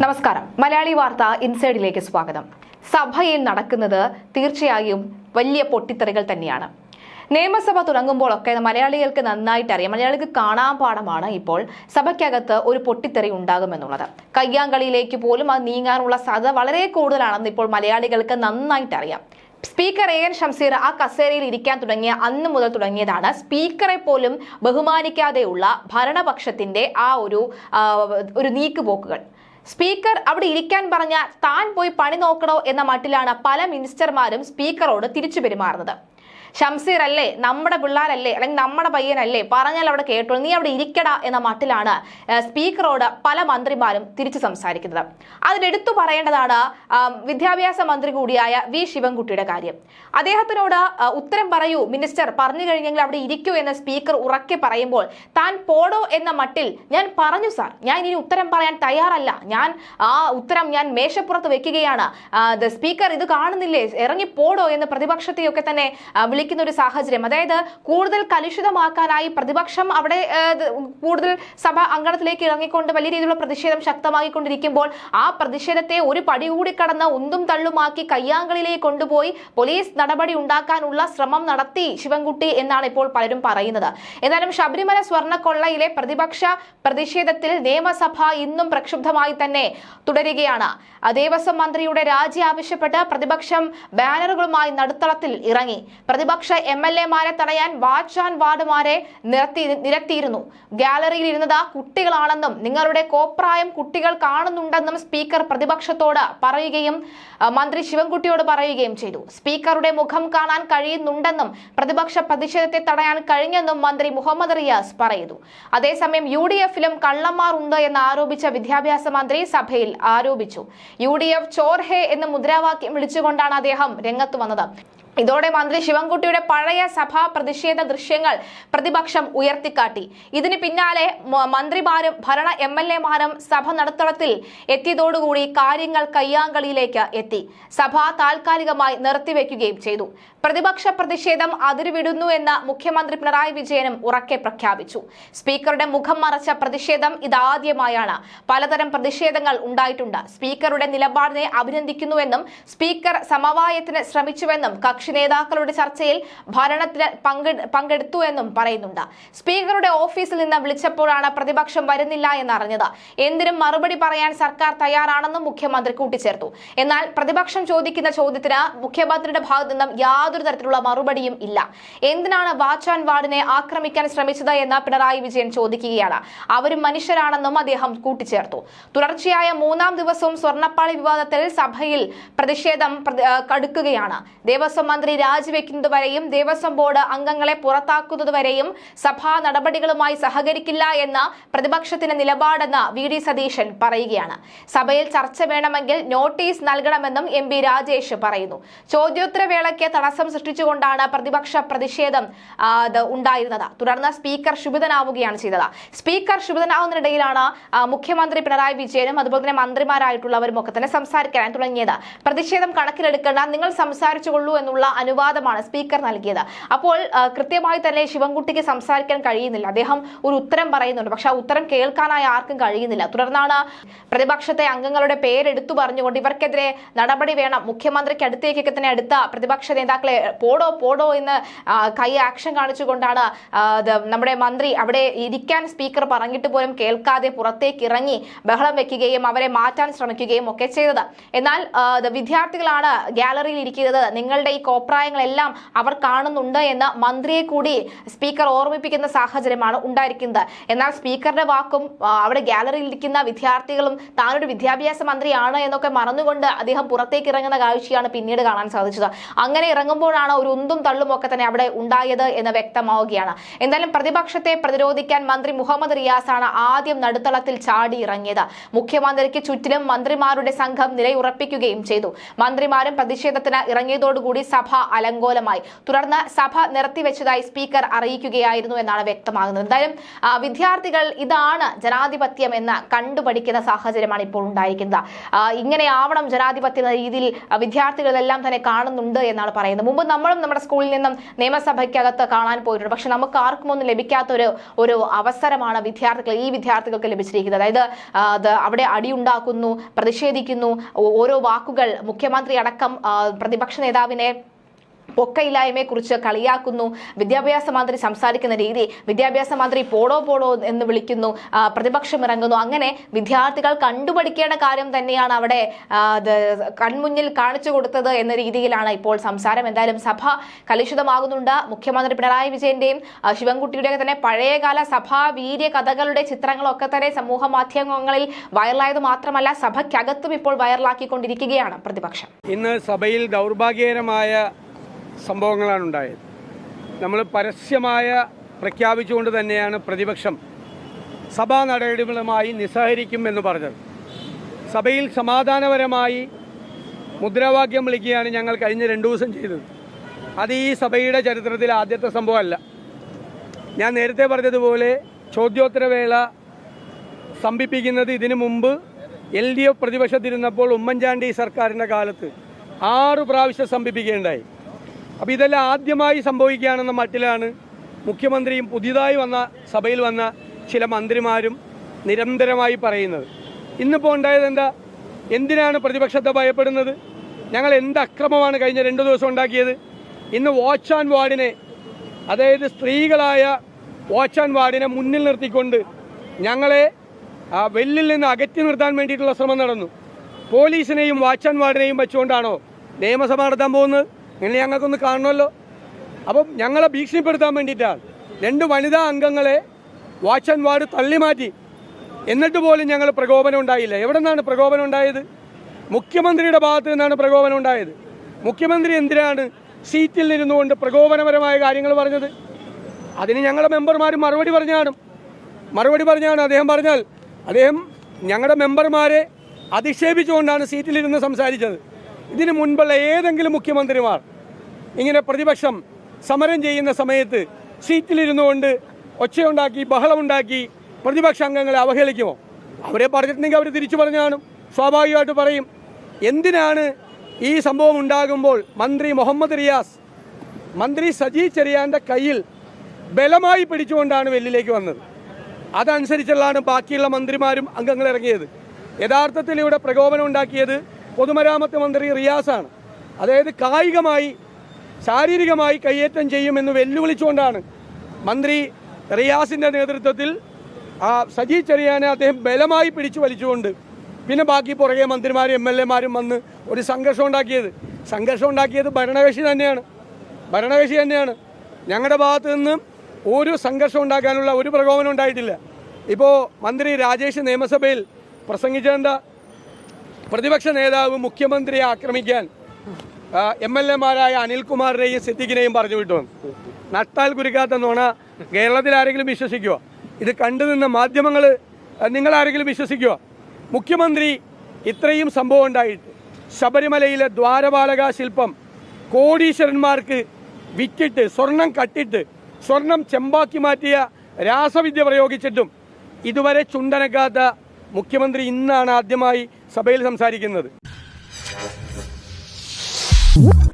നമസ്കാരം. മലയാളി വാർത്ത ഇൻസൈഡിലേക്ക് സ്വാഗതം. സഭയിൽ നടക്കുന്നത് തീർച്ചയായും വലിയ പൊട്ടിത്തെറികൾ തന്നെയാണ്. നിയമസഭ തുടങ്ങുമ്പോഴൊക്കെ മലയാളികൾക്ക് നന്നായിട്ട് അറിയാം. മലയാളികൾക്ക് കാണാൻ പാഠമാണ് ഇപ്പോൾ സഭയ്ക്കകത്ത് ഒരു പൊട്ടിത്തെറി ഉണ്ടാകുമെന്നുള്ളത്. കയ്യാങ്കളിയിലേക്ക് പോലും അത് നീങ്ങാനുള്ള സാധ്യത വളരെ കൂടുതലാണെന്ന് ഇപ്പോൾ മലയാളികൾക്ക് നന്നായിട്ട് അറിയാം. സ്പീക്കർ എ എൻ ഷംസീർ ആ കസേരയിൽ ഇരിക്കാൻ തുടങ്ങിയ അന്ന് മുതൽ തുടങ്ങിയതാണ് സ്പീക്കറെ പോലും ബഹുമാനിക്കാതെയുള്ള ഭരണപക്ഷത്തിന്റെ ആ ഒരു ഒരു നീക്കുപോക്കുകൾ. സ്പീക്കർ അവിടെ ഇരിക്കാൻ പറഞ്ഞ താൻ പോയി പണി നോക്കണോ എന്ന മട്ടിലാണ് പല മിനിസ്റ്റർമാരും സ്പീക്കറോട് തിരിച്ചു പെരുമാറുന്നത്. ഷംസീർ അല്ലേ നമ്മുടെ പിള്ളേരല്ലേ അല്ലെങ്കിൽ നമ്മുടെ പയ്യനല്ലേ പറഞ്ഞാൽ അവിടെ കേട്ടോളൂ. നീ അവിടെ ഇരിക്കടാ എന്ന മട്ടിലാണ് സ്പീക്കറോട് പല മന്ത്രിമാരും തിരിച്ചു സംസാരിക്കുന്നത്. അതിലെടുത്തു പറയേണ്ടതാണ് വിദ്യാഭ്യാസ മന്ത്രി കൂടിയായ വി ശിവൻകുട്ടിയുടെ കാര്യം. അദ്ദേഹത്തിനോട് ഉത്തരം പറയൂ മിനിസ്റ്റർ പറഞ്ഞു കഴിഞ്ഞെങ്കിൽ അവിടെ ഇരിക്കൂ എന്ന് സ്പീക്കർ ഉറക്കെ പറയുമ്പോൾ താൻ പോടോ എന്ന മട്ടിൽ ഞാൻ പറഞ്ഞു സാർ. ഞാൻ ഇനി ഉത്തരം പറയാൻ തയ്യാറല്ല. ഞാൻ ആ ഉത്തരം ഞാൻ മേശപ്പുറത്ത് വെക്കുകയാണ്. സ്പീക്കർ ഇത് കാണുന്നില്ലേ? ഇറങ്ങി പോടോ എന്ന് പ്രതിപക്ഷത്തെയൊക്കെ തന്നെ ആ, വിളിക്കുന്ന ഒരു സാഹചര്യം. അതായത് കൂടുതൽ കലുഷിതമാക്കാനായി പ്രതിപക്ഷം അവിടെ കൂടുതൽ സഭ അങ്കണത്തിലേക്ക് ഇറങ്ങിക്കൊണ്ട് വലിയ രീതിയിലുള്ള പ്രതിഷേധം ശക്തമാക്കിക്കൊണ്ടിരിക്കുമ്പോൾ ആ പ്രതിഷേധത്തെ ഒരു പടി കൂടി കടന്ന് ഉന്തും തള്ളുമാക്കി കയ്യാങ്കളിലേക്ക് കൊണ്ടുപോയി പോലീസ് നടപടി ഉണ്ടാക്കാനുള്ള ശ്രമം നടത്തി ശിവൻകുട്ടി എന്നാണ് ഇപ്പോൾ പലരും പറയുന്നത്. എന്നാലും ശബരിമല സ്വർണക്കൊള്ളയിലെ പ്രതിപക്ഷ പ്രതിഷേധത്തിൽ നിയമസഭ ഇന്നും പ്രക്ഷുബ്ധമായി തന്നെ തുടരുകയാണ്. ദേവസ്വം മന്ത്രിയുടെ രാജി ആവശ്യപ്പെട്ട് പ്രതിപക്ഷം ബാനറുകളുമായി നടുത്തളത്തിൽ ഇറങ്ങി. പ്രതിപക്ഷ എം എൽ എമാരെ തടയാൻ വാച്ച് ആൻഡ് വാർഡുമാരെ നിരത്തി നിരത്തിയിരുന്നു. ഗാലറിയിൽ ഇരുന്നത് കുട്ടികളാണെന്നും നിങ്ങളുടെ കോപ്രായം കുട്ടികൾ കാണുന്നുണ്ടെന്നും സ്പീക്കർ പ്രതിപക്ഷത്തോട് പറയുകയും മന്ത്രി ശിവൻകുട്ടിയോട് പറയുകയും ചെയ്തു. സ്പീക്കറുടെ മുഖം കാണാൻ കഴിയുന്നുണ്ടെന്നും പ്രതിപക്ഷ പ്രതിഷേധത്തെ തടയാൻ കഴിഞ്ഞെന്നും മന്ത്രി മുഹമ്മദ് റിയാസ് പറയുന്നു. അതേസമയം യു ഡി എഫിലും കള്ളന്മാർ ഉണ്ട് എന്ന് ആരോപിച്ച വിദ്യാഭ്യാസ മന്ത്രി സഭയിൽ ആരോപിച്ചു. യു ഡി എഫ് ചോർഹെ എന്ന് മുദ്രാവാക്യം വിളിച്ചുകൊണ്ടാണ് അദ്ദേഹം രംഗത്ത് വന്നത്. ഇതോടെ മന്ത്രി ശിവൻകുട്ടിയുടെ പഴയ സഭാ പ്രതിഷേധ ദൃശ്യങ്ങൾ പ്രതിപക്ഷം ഉയർത്തിക്കാട്ടി. ഇതിന് പിന്നാലെ മന്ത്രിമാരും ഭരണ എം എൽ എമാരും സഭ നടത്തളത്തിൽ എത്തിയതോടുകൂടി കാര്യങ്ങൾ കയ്യാങ്കളിയിലേക്ക് എത്തി. സഭ താൽക്കാലികമായി നിർത്തിവെക്കുകയും ചെയ്തു. പ്രതിപക്ഷ പ്രതിഷേധം അതിരുവിടുന്നു എന്ന് മുഖ്യമന്ത്രി പിണറായി വിജയനും ഉറക്കെ പ്രഖ്യാപിച്ചു. സ്പീക്കറുടെ മുഖം മറച്ച പ്രതിഷേധം ഇതാദ്യമായാണ്. പലതരം പ്രതിഷേധങ്ങൾ ഉണ്ടായിട്ടുണ്ട്. സ്പീക്കറുടെ നിലപാടിനെ അഭിനന്ദിക്കുന്നുവെന്നും സ്പീക്കർ സമവായത്തിന് ശ്രമിച്ചുവെന്നും കക്ഷി നേതാക്കളുടെ ചർച്ചയിൽ ഭരണത്തിന് പങ്കെടുത്തു എന്നും പറയുന്നുണ്ട്. സ്പീക്കറുടെ ഓഫീസിൽ നിന്ന് വിളിച്ചപ്പോഴാണ് പ്രതിപക്ഷം വരുന്നില്ല എന്നറിഞ്ഞത്. എന്തിനും മറുപടി പറയാൻ സർക്കാർ തയ്യാറാണെന്നും മുഖ്യമന്ത്രി കൂട്ടിച്ചേർത്തു. എന്നാൽ പ്രതിപക്ഷം ചോദിക്കുന്ന ചോദ്യത്തിന് മുഖ്യമന്ത്രിയുടെ ഭാഗത്തു നിന്നും യാതൊരു തരത്തിലുള്ള മറുപടിയും ഇല്ല. എന്തിനാണ് വാച്ച് ആൻഡ് വാർഡിനെ ആക്രമിക്കാൻ ശ്രമിച്ചത് എന്ന് പിണറായി വിജയൻ ചോദിക്കുകയാണ്. അവരും മനുഷ്യരാണെന്നും അദ്ദേഹം കൂട്ടിച്ചേർത്തു. തുടർച്ചയായ മൂന്നാം ദിവസവും സ്വർണപ്പാളി വിവാദത്തിൽ സഭയിൽ പ്രതിഷേധം കടുക്കുകയാണ്. ദേവസ്വം മന്ത്രി രാജിവെക്കുന്നതുവരെയും ദേവസ്വം ബോർഡ് അംഗങ്ങളെ പുറത്താക്കുന്നതുവരെയും സഭാ നടപടികളുമായി സഹകരിക്കില്ല എന്ന പ്രതിപക്ഷത്തിന്റെ നിലപാടെന്ന് വി ഡി സതീശൻ പറയുകയാണ്. സഭയിൽ ചർച്ച വേണമെങ്കിൽ നോട്ടീസ് നൽകണമെന്നും എം പി രാജേഷ് പറയുന്നു. ചോദ്യോത്തരവേളയ്ക്ക് തടസ്സം സൃഷ്ടിച്ചുകൊണ്ടാണ് പ്രതിപക്ഷ പ്രതിഷേധം ഉണ്ടായിരുന്നത്. തുടർന്ന് സ്പീക്കർ ക്ഷുഭിതനാവുകയാണ് ചെയ്തത്. സ്പീക്കർ ക്ഷുഭിതനാവുന്നതിനിടയിലാണ് ആ, മുഖ്യമന്ത്രി പിണറായി വിജയനും അതുപോലെ തന്നെ മന്ത്രിമാരായിട്ടുള്ളവരും ഒക്കെ തന്നെ സംസാരിക്കാൻ തുടങ്ങിയത്. പ്രതിഷേധം കണക്കിലെടുക്കേണ്ട നിങ്ങൾ സംസാരിച്ചുകൊള്ളൂ എന്നുള്ള അനുവാദമാണ് സ്പീക്കർ നൽകിയത്. അപ്പോൾ കൃത്യമായി തന്നെ ശിവൻകുട്ടിക്ക് സംസാരിക്കാൻ കഴിയുന്നില്ല. അദ്ദേഹം ഒരു ഉത്തരം പറയുന്നുണ്ട്. പക്ഷെ ആ ഉത്തരം കേൾക്കാനായി ആർക്കും കഴിയുന്നില്ല. തുടർന്നാണ് പ്രതിപക്ഷത്തെ അംഗങ്ങളുടെ പേരെടുത്തു പറഞ്ഞുകൊണ്ട് ഇവർക്കെതിരെ നടപടി വേണം. മുഖ്യമന്ത്രിക്ക് അടുത്തേക്കൊക്കെ തന്നെ അടുത്ത പ്രതിപക്ഷ നേതാക്കളെ പോടോ പോടോ എന്ന് കൈ ആക്ഷൻ കാണിച്ചുകൊണ്ടാണ് നമ്മുടെ മന്ത്രി അവിടെ ഇരിക്കാൻ സ്പീക്കർ പറഞ്ഞിട്ട് പോലും കേൾക്കാതെ പുറത്തേക്ക് ഇറങ്ങി ബഹളം വെക്കുകയും അവരെ മാറ്റാൻ ശ്രമിക്കുകയും ഒക്കെ ചെയ്തത്. എന്നാൽ വിദ്യാർത്ഥികളാണ് ഗാലറിയിൽ ഇരിക്കുന്നത്. നിങ്ങളുടെ ഈ കോപ്രായങ്ങളെല്ലാം അവർ കാണുന്നുണ്ട് എന്ന് മന്ത്രിയെ കൂടി സ്പീക്കർ ഓർമ്മിപ്പിക്കുന്ന സാഹചര്യമാണ് ഉണ്ടായിരിക്കുന്നത്. എന്നാൽ സ്പീക്കറുടെ വാക്കും അവിടെ ഗാലറിയിൽ ഇരിക്കുന്ന വിദ്യാർത്ഥികളും താനൊരു വിദ്യാഭ്യാസ മന്ത്രിയാണ് എന്നൊക്കെ മറന്നുകൊണ്ട് അദ്ദേഹം പുറത്തേക്ക് ഇറങ്ങുന്ന കാഴ്ചയാണ് പിന്നീട് കാണാൻ സാധിച്ചത്. അങ്ങനെ ഇറങ്ങുമ്പോഴാണ് ഒരു ഉന്തും തള്ളും ഒക്കെ തന്നെ അവിടെ ഉണ്ടായത് എന്ന് വ്യക്തമാവുകയാണ്. എന്തായാലും പ്രതിപക്ഷത്തെ പ്രതിരോധിക്കാൻ മന്ത്രി മുഹമ്മദ് റിയാസാണ് ആദ്യം നടുത്തളത്തിൽ ചാടി ഇറങ്ങിയത്. മുഖ്യമന്ത്രിക്ക് ചുറ്റിലും മന്ത്രിമാരുടെ സംഘം നിലയുറപ്പിക്കുകയും ചെയ്തു. മന്ത്രിമാരും പ്രതിഷേധത്തിന് ഇറങ്ങിയതോടുകൂടി സഭ സഭ അലങ്കോലമായി. തുടർന്ന് സഭ നിർത്തിവെച്ചതായി സ്പീക്കർ അറിയിക്കുകയായിരുന്നു എന്നാണ് വ്യക്തമാകുന്നത്. എന്തായാലും വിദ്യാർത്ഥികൾ ഇതാണ് ജനാധിപത്യം എന്ന് കണ്ടുപഠിക്കുന്ന സാഹചര്യമാണ് ഇപ്പോൾ ഉണ്ടായിരിക്കുന്നത്. ഇങ്ങനെ ആവണം ജനാധിപത്യം എന്ന രീതിയിൽ വിദ്യാർത്ഥികളെല്ലാം തന്നെ കാണുന്നുണ്ട് എന്നാണ് പറയുന്നത്. മുമ്പ് നമ്മളും നമ്മുടെ സ്കൂളിൽ നിന്നും നിയമസഭയ്ക്കകത്ത് കാണാൻ പോയിട്ടുണ്ട്. പക്ഷെ നമുക്ക് ആർക്കും ഒന്നും ലഭിക്കാത്ത ഒരു ഒരു അവസരമാണ് വിദ്യാർത്ഥികൾ ഈ വിദ്യാർത്ഥികൾക്ക് ലഭിച്ചിരിക്കുന്നത്. അതായത് അവിടെ അടിയുണ്ടാക്കുന്നു പ്രതിഷേധിക്കുന്നു ഓരോ വാക്കുകൾ മുഖ്യമന്ത്രി അടക്കം പ്രതിപക്ഷ നേതാവിനെ പൊക്കയില്ലായ്മയെ കുറിച്ച് കളിയാക്കുന്നു. വിദ്യാഭ്യാസ മന്ത്രി സംസാരിക്കുന്ന രീതി വിദ്യാഭ്യാസ മന്ത്രി പോടോ പോടോ എന്ന് വിളിക്കുന്നു പ്രതിപക്ഷം ഇറങ്ങുന്നു. അങ്ങനെ വിദ്യാർത്ഥികൾ കണ്ടുപഠിക്കേണ്ട കാര്യം തന്നെയാണ് അവിടെ കൺമുന്നിൽ കാണിച്ചു കൊടുത്തത് എന്ന രീതിയിലാണ് ഇപ്പോൾ സംസാരം. എന്തായാലും സഭ കലുഷിതമാകുന്നുണ്ട്. മുഖ്യമന്ത്രി പിണറായി വിജയന്റെയും ശിവൻകുട്ടിയുടെയൊക്കെ തന്നെ പഴയകാല സഭാ വീര്യ കഥകളുടെ ചിത്രങ്ങളൊക്കെ തന്നെ സമൂഹ മാധ്യമങ്ങളിൽ വൈറലായത് മാത്രമല്ല സഭയ്ക്കകത്തും ഇപ്പോൾ വൈറലാക്കിക്കൊണ്ടിരിക്കുകയാണ് പ്രതിപക്ഷം. ഇന്ന് സഭയിൽ ദൗർഭാഗ്യകരമായ സംഭവങ്ങളാണ് ഉണ്ടായത് നമ്മൾ പരസ്യമായ പ്രഖ്യാപിച്ചുകൊണ്ട് തന്നെയാണ് പ്രതിപക്ഷം സഭാ നടപടികളുമായി നിസ്സഹരിക്കും എന്ന് പറഞ്ഞത്. സഭയിൽ സമാധാനപരമായി മുദ്രാവാക്യം വിളിക്കുകയാണ് ഞങ്ങൾ കഴിഞ്ഞ രണ്ടു ദിവസം ചെയ്തത്. അത് ഈ സഭയുടെ ചരിത്രത്തിൽ ആദ്യത്തെ സംഭവമല്ല. ഞാൻ നേരത്തെ പറഞ്ഞതുപോലെ ചോദ്യോത്തരവേള സ്തംഭിപ്പിക്കുന്നത് ഇതിനു മുമ്പ് എൽ ഡി എഫ് പ്രതിപക്ഷത്തിരുന്നപ്പോൾ ഉമ്മൻചാണ്ടി സർക്കാരിന്റെ കാലത്ത് ആറു പ്രാവശ്യം സ്തംഭിപ്പിക്കുകയുണ്ടായി അപ്പോൾ ഇതെല്ലാം ആദ്യമായി സംഭവിക്കുകയാണെന്ന മട്ടിലാണ് മുഖ്യമന്ത്രിയും പുതിയതായി വന്ന സഭയിൽ വന്ന ചില മന്ത്രിമാരും നിരന്തരമായി പറയുന്നത്. ഇന്നിപ്പോൾ ഉണ്ടായത് എന്താ? എന്തിനാണ് പ്രതിപക്ഷത്തെ ഭയപ്പെടുന്നത്? ഞങ്ങൾ എന്ത് അക്രമമാണ് കഴിഞ്ഞ രണ്ട് ദിവസം ഉണ്ടാക്കിയത്? ഇന്ന് വാച്ച് ആൻഡ് വാർഡിനെ അതായത് സ്ത്രീകളായ വാച്ച് ആൻഡ് വാർഡിനെ മുന്നിൽ നിർത്തിക്കൊണ്ട് ഞങ്ങളെ ആ വെല്ലിൽ നിന്ന് അകറ്റി നിർത്താൻ വേണ്ടിയിട്ടുള്ള ശ്രമം നടന്നു. പോലീസിനെയും വാച്ച് ആൻഡ് വാർഡിനെയും വെച്ചുകൊണ്ടാണോ നിയമസഭ നടത്താൻ പോകുന്നത്? ഇങ്ങനെ ഞങ്ങൾക്കൊന്ന് കാണണമല്ലോ. അപ്പം ഞങ്ങളെ ഭീഷണിപ്പെടുത്താൻ വേണ്ടിയിട്ടാണ് രണ്ട് വനിതാ അംഗങ്ങളെ വാച്ച് ആൻഡ് വാർഡ് തള്ളി മാറ്റി. എന്നിട്ട് പോലും ഞങ്ങൾ പ്രകോപനം ഉണ്ടായില്ല. എവിടെ നിന്നാണ് പ്രകോപനം ഉണ്ടായത്? മുഖ്യമന്ത്രിയുടെ ഭാഗത്ത് നിന്നാണ് പ്രകോപനം ഉണ്ടായത്. മുഖ്യമന്ത്രി എന്തിനാണ് സീറ്റിൽ ഇരുന്നുകൊണ്ട് പ്രകോപനപരമായ കാര്യങ്ങൾ പറഞ്ഞത്? അതിന് ഞങ്ങളുടെ മെമ്പർമാർ മറുപടി പറഞ്ഞാണ് മറുപടി പറഞ്ഞാണ് അദ്ദേഹം പറഞ്ഞാൽ അദ്ദേഹം ഞങ്ങളുടെ മെമ്പർമാരെ അധിക്ഷേപിച്ചുകൊണ്ടാണ് സീറ്റിലിരുന്ന് സംസാരിച്ചത്. ഇതിന് മുൻപുള്ള ഏതെങ്കിലും മുഖ്യമന്ത്രിമാർ ഇങ്ങനെ പ്രതിപക്ഷം സമരം ചെയ്യുന്ന സമയത്ത് സീറ്റിലിരുന്നു കൊണ്ട് ഒച്ചയുണ്ടാക്കി ബഹളമുണ്ടാക്കി പ്രതിപക്ഷ അംഗങ്ങളെ അവഹേളിക്കുമോ? അവരെ പറഞ്ഞിട്ടുണ്ടെങ്കിൽ അവർ തിരിച്ചു പറഞ്ഞാണ്. സ്വാഭാവികമായിട്ട് പറയും. എന്തിനാണ് ഈ സംഭവം ഉണ്ടാകുമ്പോൾ മന്ത്രി മുഹമ്മദ് റിയാസ് മന്ത്രി സജി ചെറിയാന്റെ കയ്യിൽ ബലമായി പിടിച്ചുകൊണ്ടാണ് വെല്ലിലേക്ക് വന്നത്. അതനുസരിച്ചുള്ളതാണ് ബാക്കിയുള്ള മന്ത്രിമാരും അംഗങ്ങൾ ഇറങ്ങിയത്. യഥാർത്ഥത്തിൽ ഇവിടെ പ്രകോപനം ഉണ്ടാക്കിയത് പൊതുമരാമത്ത് മന്ത്രി റിയാസാണ്. അതായത് കായികമായി ശാരീരികമായി കയ്യേറ്റം ചെയ്യുമെന്ന് വെല്ലുവിളിച്ചുകൊണ്ടാണ് മന്ത്രി റിയാസിന്റെ നേതൃത്വത്തിൽ ആ സജി ചെറിയാനെ അദ്ദേഹം ബലമായി പിടിച്ചു വലിച്ചുകൊണ്ട് പിന്നെ ബാക്കി പുറകെ മന്ത്രിമാരും എം എൽ എമാരും വന്ന് ഒരു സംഘർഷം ഉണ്ടാക്കിയത്. സംഘർഷം ഉണ്ടാക്കിയത് ഭരണകക്ഷി തന്നെയാണ്. ഭരണകക്ഷി തന്നെയാണ്. ഞങ്ങളുടെ ഭാഗത്തു നിന്നും ഒരു സംഘർഷം ഉണ്ടാക്കാനുള്ള ഒരു പ്രകോപനം ഉണ്ടായിട്ടില്ല. ഇപ്പോൾ മന്ത്രി രാജേഷ് നിയമസഭയിൽ പ്രസംഗിച്ചെന്താ പ്രതിപക്ഷ നേതാവ് മുഖ്യമന്ത്രിയെ ആക്രമിക്കാൻ എം എൽ എമാരായ അനിൽകുമാറിനെയും സിദ്ദിഖിനെയും പറഞ്ഞു വിട്ടു. നട്ടാൽ കുരുക്കാത്ത നോണ കേരളത്തിൽ ആരെങ്കിലും വിശ്വസിക്കുമോ ഇത് കണ്ടു നിന്ന മാധ്യമങ്ങൾ നിങ്ങളാരെങ്കിലും വിശ്വസിക്കുമോ മുഖ്യമന്ത്രി ഇത്രയും സംഭവം ഉണ്ടായിട്ട് ശബരിമലയിലെ ദ്വാരപാലക ശില്പം കോടീശ്വരന്മാർക്ക് വിറ്റിട്ട് സ്വർണം കട്ടിട്ട് സ്വർണം ചെമ്പാക്കി മാറ്റിയ രാസവിദ്യ പ്രയോഗിച്ചിട്ടും ഇതുവരെ ചുണ്ടനക്കാത്ത മുഖ്യമന്ത്രി ഇന്നാണ് ആദ്യമായി സഭയിൽ സംസാരിക്കുന്നത്. Whoop.